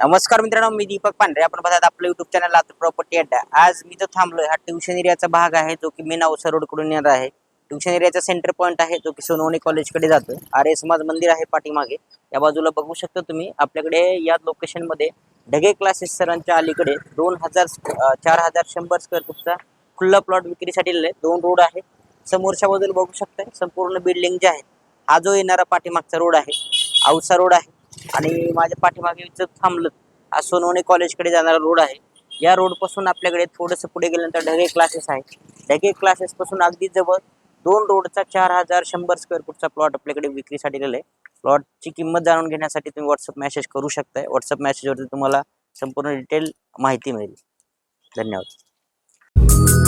नमस्कार मित्रांनो मी दीपक पांढरे. आपण बघत आपलं युट्यूब चॅनल लातूर प्रॉपर्टी अड्डा आज मी जो थांबलोय. हा ट्युशन एरियाचा भाग आहे जो की मी औसा रोडकडून येणार आहे. ट्युशन एरियाचा सेंटर पॉईंट आहे जो की सोनवणी कॉलेजकडे आर आर्य समाज मंदिर आहे पाठीमागे. या बाजूला बघू शकता तुम्ही आपल्याकडे या लोकेशनमध्ये ढगे क्लासेस सरांच्या अलीकडे दोन हजार चार हजार शंभर स्क्वेअर फूटचा खुल्ला प्लॉट विक्रीसाठी दिलाय दोन रोड आहे. समोरच्या बाजूला बघू शकताय संपूर्ण बिल्डिंग जे आहे हा जो येणारा पाठीमागचा रोड आहे औसा रोड आहे. आणि माझ्या पाठीमागे जर थांबलं. सोनवणे कॉलेजकडे जाणारा रोड आहे. या रोडपासून आपल्याकडे थोडंसं पुढे गेल्यानंतर ढगे क्लासेस आहे. ढगे क्लासेस पासून अगदी जवळ दोन रोडचा चार हजार शंभर स्क्वेअर फूटचा प्लॉट आपल्याकडे विक्रीसाठी दिलेला आहे. प्लॉटची किंमत जाणून घेण्यासाठी तुम्ही व्हॉट्सअप मेसेज करू शकताय. व्हॉट्सअप मेसेजवरती तुम्हाला संपूर्ण डिटेल माहिती मिळेल. धन्यवाद.